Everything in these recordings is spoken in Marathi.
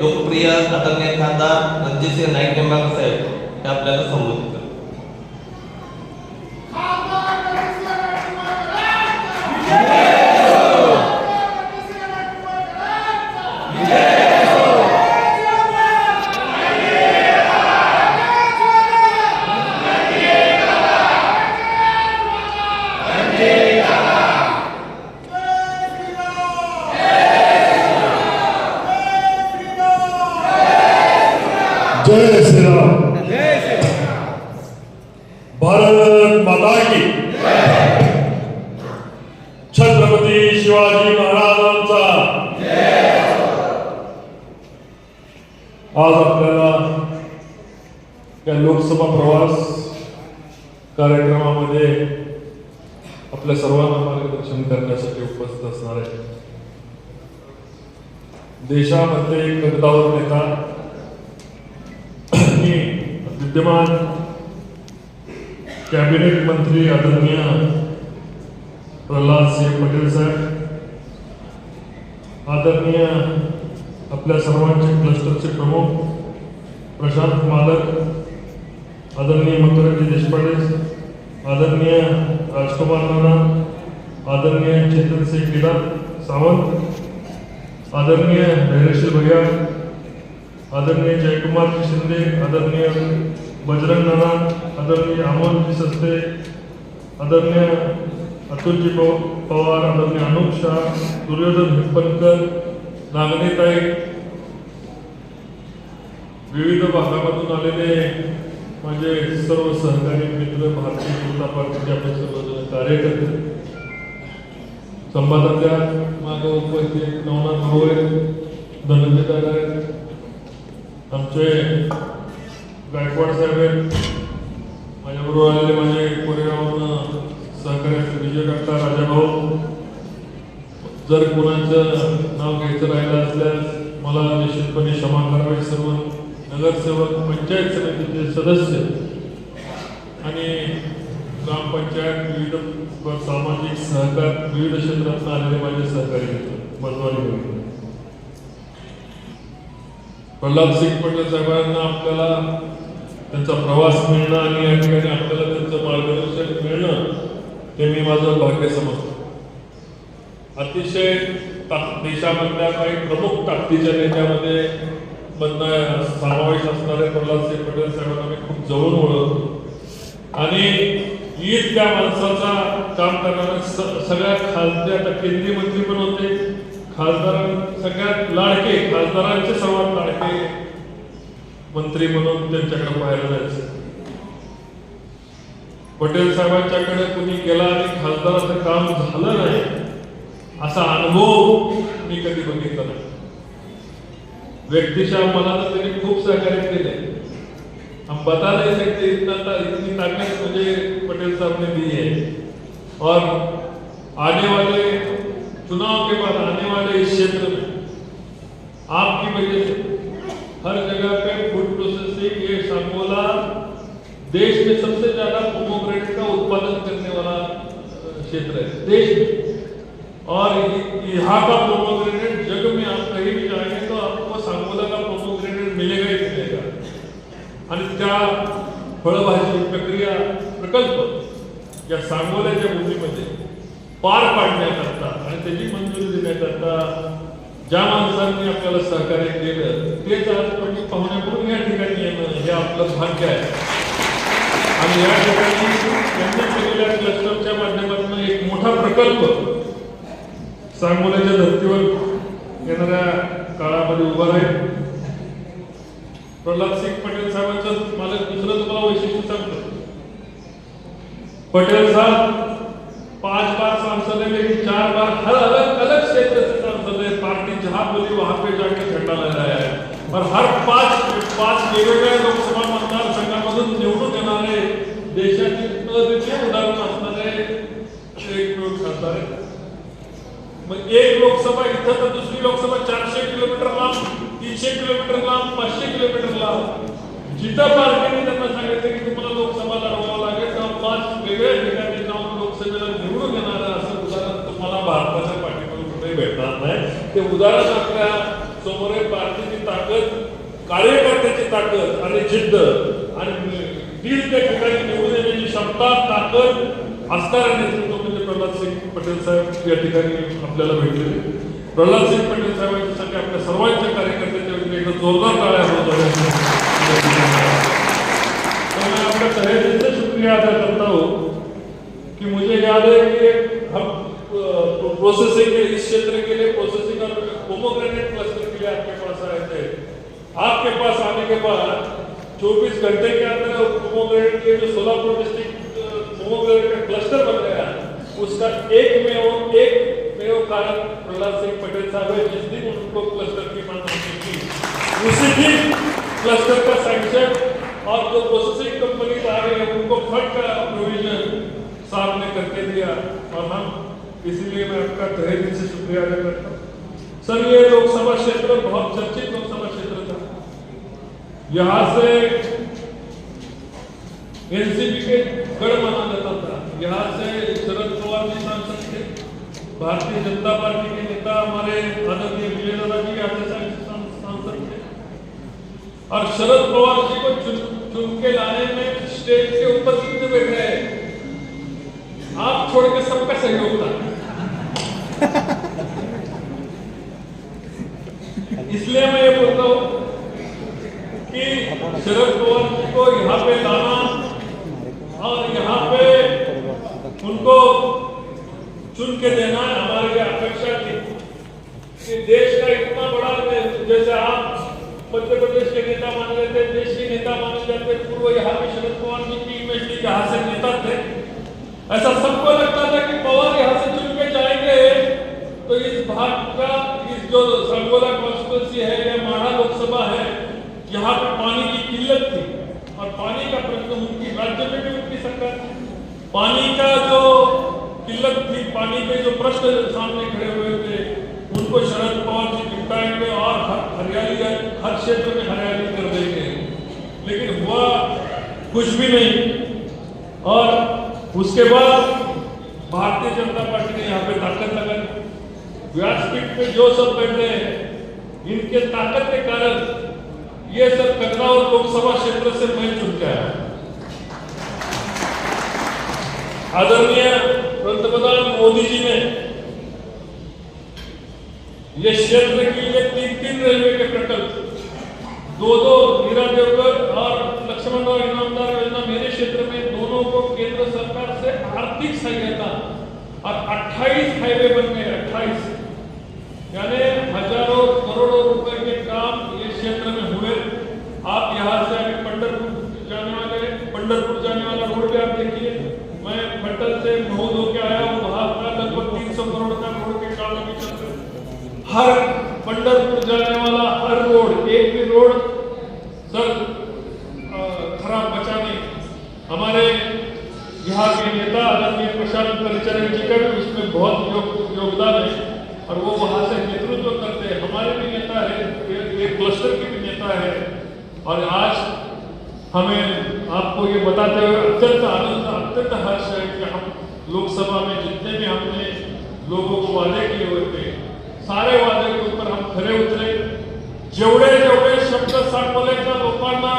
लोकप्रिय आदरणीय खासदार म्हणजे रणजितसिंह नाईक निंबाळकर साहेब हे आपल्याला संबोधित प्रवास कार्यक्रमामध्ये आपल्या सर्वांना मार्गदर्शन करण्यासाठी उपस्थित असणार आहे. देशामध्ये एक नेता विद्यमान कॅबिनेट मंत्री आदरणीय प्रल्हाद सिंह पटेल साहेब आदरणीय आपल्या सर्वांचे क्लस्टरचे प्रमुख प्रशांत मालक आदरणीय मकरंजी देशपांडे आदरणीय राजकुमार नाना आदरणीय चेतन सिंह सावंत आदरणीय धैर्यशील भैया आदरणीय जयकुमारजी शिंदे आदरणीय बजरंग नाना आदरणीय अमोलजी सस्ते आदरणीय अतुलजी पव- पवार आदरणीय अनुप शाह दुर्योधन हिप्पनकर नागनेताई विविध भागामधून आलेले माझे सर्व सहकारी मित्र भारतीय जनता पार्टीचे आपले सर्वजण कार्यकर्ते. संवादातल्या माझ्या उपस्थित नवनाथ भाऊ आहेत धनंजय दादा आहेत आमचे गायकवाड साहेब आहेत. माझ्याबरोबर आलेले माझे कोरेगावनं सहकारी विजय काका राजाभाऊ जर कोणाचं नाव घ्यायचं राहिलं असल्यास मला निश्चितपणे क्षमा करावी सर्व नगरसेवक पंचायत समितीचे सदस्य आणि ग्रामपंचायत विविध सामाजिक सहकार विविध क्षेत्रात आलेले माझे सहकारी बनवानी प्रल्हाद सिंग पटेल साहेबांना आपल्याला त्यांचा प्रवास मिळणं आणि या ठिकाणी आपल्याला त्यांचं मार्गदर्शन मिळणं ते मी माझं भाग्य समजतो. अतिशय ताक देशामधल्या काही प्रमुख ताकदीच्या नेत्यामध्ये मधनं समावेश असणारे प्रल्हादसिंग पटेल साहेबांना मी खूप जवळ ओळखतो. आणि ईद त्या माणसाचा काम करणारा सगळ्या खासदार आता केंद्रीय मंत्री पण होते. खासदार सगळ्यात लाडके खासदारांचे सर्वात लाडके मंत्री म्हणून त्यांच्याकडे पाहायला जायचं. पटेल साहेबांच्याकडे कुणी गेला आणि खासदाराचं काम झालं नाही असा अनुभव मी कधी बघितला नाही. व्यक्तिशः मला तर त्यांनी खूप सहकार्य केले हम बता नहीं सकते इतना ता, इतनी ताकत मुझे पटेल साहब ने दी है. और आने वाले चुनाव के बाद आने वाले इस क्षेत्र में आपकी वजह से हर जगह पे फ़ूड प्रोसेसिंग ये सांगोला देश में सबसे ज़्यादा पोमोग्रेनेट का उत्पादन करने वाला क्षेत्र है देश में। और यहाँ का फळभाजी प्रक्रिया प्रकल्प या सांगोल्याच्या भूमीमध्ये पार पाडण्याकरता आणि त्याची मंजुरी देण्याकरता ज्या माणसांनी आपल्याला सहकार्य केलं तेच आज कोणी पाहुण्याकडून या ठिकाणी येणं हे आपलं भाग्य आहे. आणि या ठिकाणी त्यांनी केलेल्या क्लस्टरच्या माध्यमातून एक मोठा प्रकल्प सांगोल्याच्या धर्तीवर येणाऱ्या काळामध्ये उभा राहील. प्रल्हाद सिंग पटेल साहेबांचं मला दुसरं तुम्हाला वैशिष्ट्य सांगतो. पटेल साहब पांच बार सांसद है लेकिन चार बार हर अलग अलग क्षेत्र से सांसद है पार्टी जहां बोली वहां पे जाके झंडा लहराया है. और हर पाच पाच वेगवेगळ्या लोकसभा मतदारसंघामधून निवडून येणारे देशाचे अद्वितीय उदाहरण असणारे एक खासदार आहे मग एक लोकसभा इथं तर दुसरी लोकसभा चारशे किलोमीटर तीनशे किलोमीटर लांब पाचशे किलोमीटर लांब. जिथं पार्टीने त्यांना सांगितलं की तुम्हाला लोकसभा लढवावं लागेल. तेव्हा पाच वेगळ्या ठिकाणी जाऊन लोकसभेला निवडून येणार असं उदाहरण तुम्हाला भारताच्या पाठीमागे कुठेही भेटणार नाही. ते उदाहरण आपल्यासमोर पार्टीची ताकद कार्यकर्त्याची ताकद आणि जिद्द. आणि दीड त्या ठिकाणी निवडून येण्याची क्षमता ताकद असणारा नेतृत्व म्हणजे प्रल्हाद सिंग पटेल साहेब या ठिकाणी आपल्याला भेटले प्रल्हाद सिंग पटेल साहेबांच्यासाठी आपल्या सर्वांच्या कार्यकर्त्यांच्या वतीने एकदा जोरदार टाळ्या होत तो मैं आपका तहे दिल से शुक्रिया अदा करता हूँ कि मुझे याद है कि हम प्रोसेसिंग के, इस क्षेत्र के लिए प्रोसेसिंग और पोमोग्रेनेट क्लस्टर के लिए आपके पास आए थे। आपके पास आने के बाद 24 घंटे के अंदर पोमोग्रेनेट के जो सोलापुर डिस्ट्रिक्ट पोमोग्रेनेट का क्लस्टर बन गया, उसका एक में वो एक कारण प्रहलाद सिंह पटेल साहब जिस दिन उनको क्लस्टर की हमने की उसी दिन क्लस्टर का सैंक्शन और जो प्रोसेसिंग कंपनी आ रही है, उनको फंड का प्रोविज़न साहब करके दिया। और हम इसीलिए मैं आपका तहे दिल से शुक्रिया अदा करता हूँ। सर, ये लोकसभा क्षेत्र बहुत चर्चित लोकसभा क्षेत्र था। यहाँ से एनसीपी के गढ़ माना जाता था। यहाँ से शरद पवार जी सांसद भारतीय जनता पार्टी के नेता हमारे आदरणीय विजय दादा जी सांसद थे। और शरद पवार जी को चुन चुन के लाने में स्टेज के ऊपर कितने बैठ हैं। आप छोड़ के सबका सहयोग था इसलिए मैं ये बोलता हूँ कि शरद पवार जी को यहाँ पे लाना और यहाँ पे उनको चुन के देना हमारे लिए अपेक्षा थी कि देश का इतना बड़ा दे- जैसे आप मध्य प्रदेश के नेता माने जाते, देश के नेता माने जाते, पूर्व यहाँ पे शरद पवार जी की इमेज थी यहाँ से नेता थे। ऐसा सबको लगता था कि पवार यहाँ से चुन के जाएँगे। तो इस भाग का, इस जो संगोला कॉन्स्टिट्यूंसी है, या माढ़ा लोकसभा है, यहाँ पे पानी की किल्लत थी। और पानी का प्रश्न उनकी, राज्य में भी उनकी सरकार पानी का जो किल्लत थी, पानी के जो प्रश्न सामने खड़े हुए थे, उनको शरद पवार जी निपटाएँगे और हर हरियाली हर क्षेत्र में हरियाली कर देते हैं। लेकिन हुआ कुछ भी नहीं। और उसके बाद भारतीय जनता पार्टी ने यहाँ पे ताकत लगाई। व्यासपीठ पे जो सब बैठे हैं, इनके ताकत के कारण ये सब कन्नौर लोकसभा क्षेत्र से मैं चुन आया। आदरणीय पंतप्रधान मोदी जी ने ये क्षेत्र के लिए तीन तीन रेलवे के प्रकल्प दो दो हीरा देवगढ़ और लक्ष्मण राव इनामदार योजना मेरे क्षेत्र में दोनों को केंद्र सरकार से आर्थिक सहायता और 28 हाईवे बन गए 28 यानी हज़ारों करोड़ों रुपए के काम ये क्षेत्र में हुए। आप यहाँ से अभी पंडरपुर जाने वाले, पंडरपुर जाने वाला रोड भी आप देखिए। मैं फटल से महूद होके आया हूँ, वहाँ का लगभग तीन सौ करोड़ का रोड के काम अभी चल रहे हर पंडरपुर जाने और आज हमें आपको ये बताते हुए अत्यंत आनंद अत्यंत हर्ष है कि हम लोकसभा में जितने भी हमने लोगों को वादे किए हुए थे सारे वादे के ऊपर हम खरे उतरे। जेवढे जेवढे शब्द साठवल्याच्या लोकांना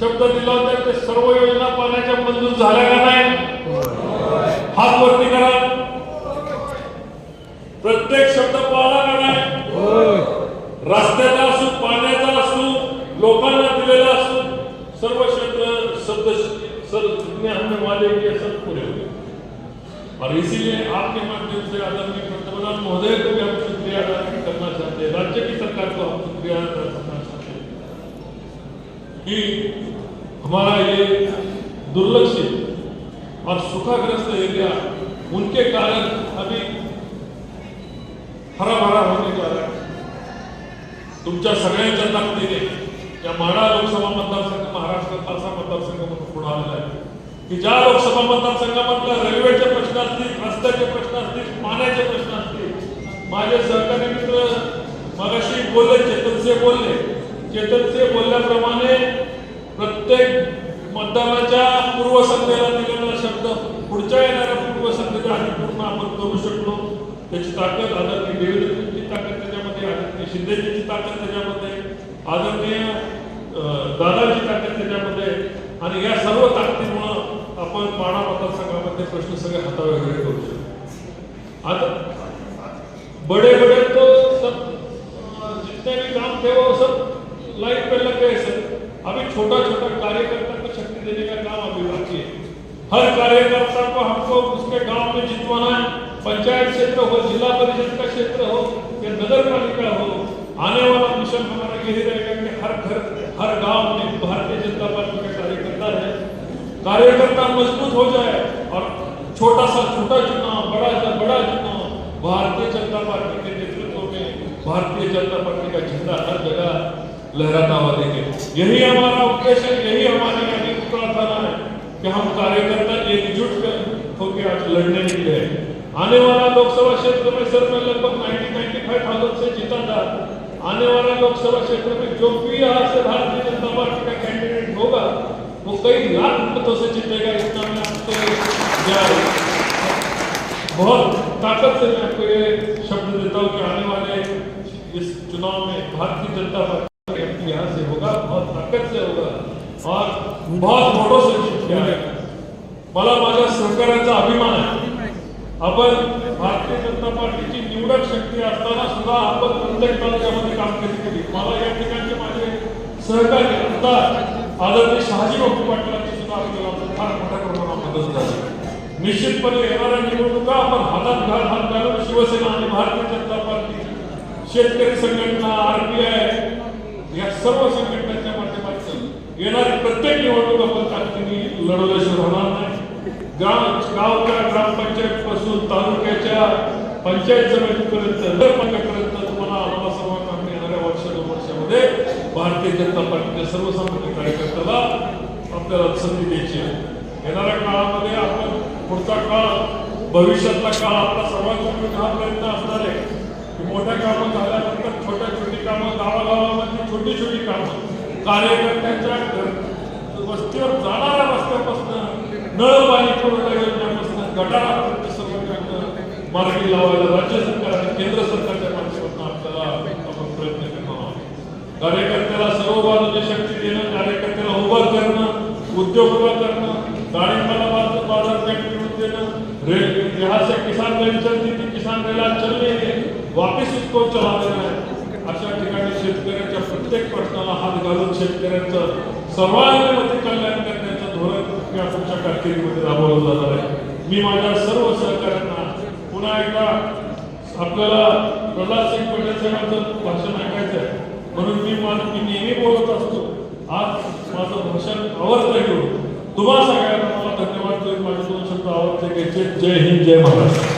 शब्द दिला होता ते सर्व योजना पाण्याच्या मंजूर झाल्या का नाही? हात वरती करा. प्रत्येक शब्द पाळला का नाही? रस्त्याचा असू पाण्याचा असू लोकांना सर्व शब्द सर जितने हमने वादे किए सब पूरे हुए और इसीलिए आपके माध्यम से आदरणीय पंतप्रधान महोदय को भी हम शुक्रिया अदा करना चाहते हैं राज्य की सरकार को हम शुक्रिया अदा करना चाहते हैं कि हमारा ये दुर्लक्षित और सुखाग्रस्त एरिया उनके कारण अभी हरा भरा होने जा रहा है. तुमच्या सगळ्यांच्या ताकदीने या माढा लोकसभा मतदारसंघ महाराष्ट्रात असा मतदारसंघ म्हणून पुढे आलेला आहे. की ज्या लोकसभा मतदारसंघामधल्या रेल्वेचे प्रश्न असतील रस्त्याचे प्रश्न असतील पाण्याचे प्रश्न असतील माझे सहकारी मित्र मगाशी बोलले चेतनसे बोलले. चेतनसे बोलल्याप्रमाणे प्रत्येक मतदानाच्या पूर्वसंध्येला दिलेला शब्द पुढच्या येणाऱ्या पूर्वसंध्येला आम्ही पूर्ण आपण करू शकलो. त्याची ताकद आदरणीय देवेंद्रजींची ताकद त्याच्यामध्ये जनतासाठी आदरणीय ताकद त्याच्यामध्ये आदरणीय अं, दादाची ताकद त्याच्यामध्ये. आणि या सर्व ताकदीमुळं आपण पाणा मतदारसंघामध्ये प्रश्न सगळे हातावेगळे करू शकतो आता बड़े बड़े तो सब जितने भी काम थे वो सब लाइन पे लग गए सर? अभी छोटा छोटा कार्यकर्ता को शक्ति देने का काम अभी बाकी है हर कार्यकर्ता को हमको उसके गांव में जितवाना है पंचायत क्षेत्र हो जिला परिषद का क्षेत्र हो या नगर पालिका हो आने वाला मिशन हमारा यही रहेगा कि हर घर, हर गाँव में भारतीय जनता पार्टी का कार्यकर्ता है कार्यकर्ता मज़बूत हो जाए और छोटा सा, छोटा चुनाव, बड़ा सा, बड़ा चुनाव भारतीय जनता पार्टी के नेतृत्व में, भारतीय जनता पार्टी का झंडा हर जगह लहराता हुआ देखे। यही हमारा उद्देश्य है यही हमारी अभी प्रार्थना है कि हम कार्यकर्ता एकजुट होकर आज लड़ने निकले। आने वाला लोकसभा क्षेत्र में सर मैं लगभग 90 95 थाउज़ेंड से जीता था आने वाला लोकसभा क्षेत्र में जो भी यहाँ से भारतीय जनता पार्टी का कैंडिडेट होगा वो कई लाख मतों से जीतेगा इतना मैं आपको बहुत ताकत से मैं आपको ये शब्द देता हूँ कि आने वाले इस चुनाव में भारतीय जनता पार्टी का यहाँ से होगा बहुत ताकत से होगा और बहुत वोटों से जीत के आएगा। मला माझ्या सहकार्याचा अभिमान आहे। आपण भारतीय जनता पार्टीची निवडक शक्ती असताना सुद्धा आपण प्रत्येक तालुक्यामध्ये कामगिरी केली? मला या ठिकाणचे माझे सहकारी आमदार आदरणीय शहाजी बापू पाटलांची सुद्धा आपल्याला फार मोठ्या प्रमाणात मदत झाली. निश्चितपणे येणाऱ्या निवडणुका आपण हातात घाल हात घालून शिवसेना आणि भारतीय जनता पार्टी शेतकरी संघटना आरबीआय या सर्व संघटनांच्या माध्यमातून येणारी प्रत्येक निवडणूक आपण ताकदीने लढवल्याशिवाय राहणार नाही. गाव गावच्या ग्रामपंचायत पासून तालुक्याच्या पंचायत समितीपर्यंत नगरपालिकेपर्यंत तुम्हाला आम्हाला सर्वांना येणाऱ्या वर्ष दोन वर्षामध्ये भारतीय जनता पार्टीच्या सर्वसामान्य कार्यकर्त्याला आपल्याला संधी द्यायची आहे. येणाऱ्या काळामध्ये आपण पुढचा काळ भविष्यातला काळ आपला सर्वांसाठी हा प्रयत्न असणार आहे. की मोठ्या कामं झाल्यानंतर छोट्या छोटी कामं गावागावामध्ये छोटी छोटी कामं कार्यकर्त्यांच्या वस्तीवर जाणाऱ्या रस्त्यापासून नळ पाणी पुरवठा योजनेपासून गटारापर्यंत मार्गी लावायला राज्य सरकार आणि केंद्र सरकारच्या माध्यमातून आपल्याला आपण प्रयत्न करणार आहोत. कार्यकर्त्याला सर्व बाजूची शक्ती देणं कार्यकर्त्याला उभं करणं उद्योग उभा करणं डाळिंबाला बाजारपेठ मिळवून देणं रेल यहाँ से किसान रेल चलती थी किसान रेल आज चल रही है वापिस उसको चला देना है अशा ठिकाणी शेतकऱ्याच्या प्रत्येक प्रश्नाला हात घालून शेतकऱ्यांचं सर्वांगीण कल्याण करण्याचं धोरण या तुमच्या कारकिर्दीमध्ये राबवलं जाणार आहे. मी माझ्या सर्व सहकाऱ्यांना पुन्हा एकदा आपल्याला प्रल्हाद सिंग पटेल साहेबांचं भाषण ऐकायचं आहे. म्हणून मी माझं मी नेहमी बोलत असतो. आज माझं भाषण आवडतं घेऊन तुम्हा सगळ्यांना मला धन्यवाद देऊन माझे दोन शब्द आवडते घ्यायचे. जय हिंद जय महाराष्ट्र.